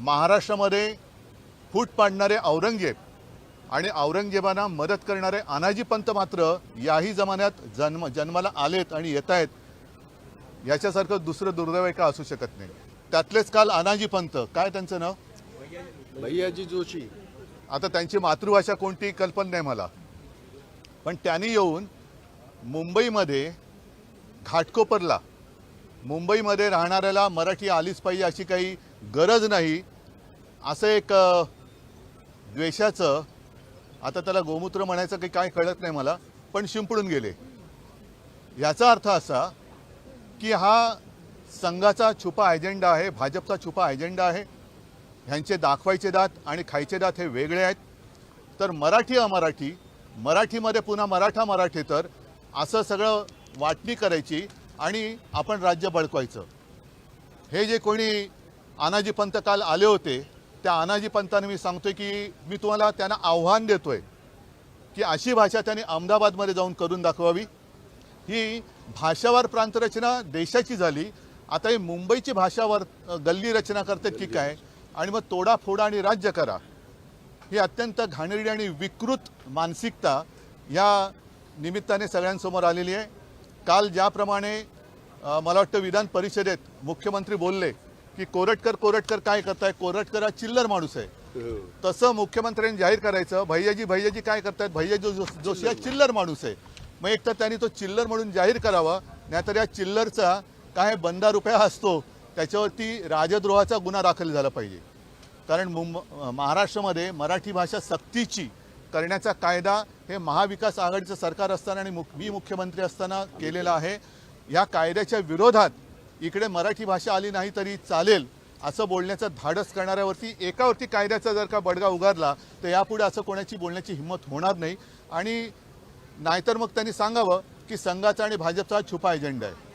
महाराष्ट्रामध्ये फूट पाडणारे औरंगजेब आणि औरंगजेबांना मदत करणारे अनाजी पंत मात्र याही जमान्यात जन्म जन्माला आलेत आणि येत आहेत याच्यासारखं दुसरं दुर्दैव का असू शकत नाही? त्यातलेच काल अनाजी पंत काय त्यांचं नाव? भैयाजी जोशी. आता त्यांची मातृभाषा कोणती? कल्पना नाही मला. पण त्यांनी येऊन मुंबईमध्ये घाटकोपरला मुंबईमध्ये राहणाऱ्याला मराठी आलीच पाहिजे अशी काही गरज नाही असं एक द्वेषाचं आता त्याला गोमूत्र म्हणायचं काही काय कळत नाही मला पण शिंपडून गेले. याचा अर्थ असा की हा संघाचा छुपा अजेंडा आहे भाजपचा छुपा अजेंडा आहे. ह्यांचे दाखवायचे दात आणि खायचे दात हे वेगळे आहेत. तर मराठी अमराठी मराठीमध्ये पुन्हा मराठा मराठी तर असं सगळं वाटणी करायची आणि आपण राज्य बळकवायचं. हे जे कोणी आनाजी पंत काल आले होते त्या अनाजी पंताने मी सांगतोय की मी तुम्हाला त्यांना आव्हान देतोय की अशी भाषा त्यांनी अहमदाबादमध्ये जाऊन करून दाखवावी. ही भाषावार प्रांतरचना देशाची झाली. आता ही मुंबईची भाषावर गल्ली रचना करतात की काय? आणि मग तोडाफोडा आणि राज्य करा. ही अत्यंत घाणेरडी आणि विकृत मानसिकता या निमित्ताने सगळ्यांसमोर आलेली आहे. काल ज्याप्रमाणे मला वाटतं विधान परिषदेत मुख्यमंत्री बोलले की कोरटकर कोरटकर काय करताय? कोरटकर हा चिल्लर माणूस आहे. तसं मुख्यमंत्र्यांनी जाहीर करायचं भैयाजी भैयाजी काय करतायत? भैयाजी जो- जोशी हा चिल्लर माणूस आहे. मग एक तर त्यांनी तो चिल्लर म्हणून जाहीर करावा नाहीतर या चिल्लरचा काय बंदा रुपया असतो त्याच्यावरती राजद्रोहाचा गुन्हा दाखल झाला पाहिजे. कारण मुंब महाराष्ट्रामध्ये मराठी भाषा सक्तीची करण्याचा कायदा हे महाविकास आघाडीचं सरकार असताना आणि मुख मी मुख्यमंत्री असताना केलेला आहे. या कायद्याच्या विरोधात इकडे मराठी भाषा आली नाही तरी चालेल असं बोलण्याचं धाडस करणाऱ्यावरती एकावरती कायद्याचा जर का बडगा उगारला तर यापुढे असं कोणाची बोलण्याची हिंमत होणार नाही. आणि नाहीतर मग त्यांनी सांगावं की संघाचा आणि भाजपचा छुपा एजेंडा आहे.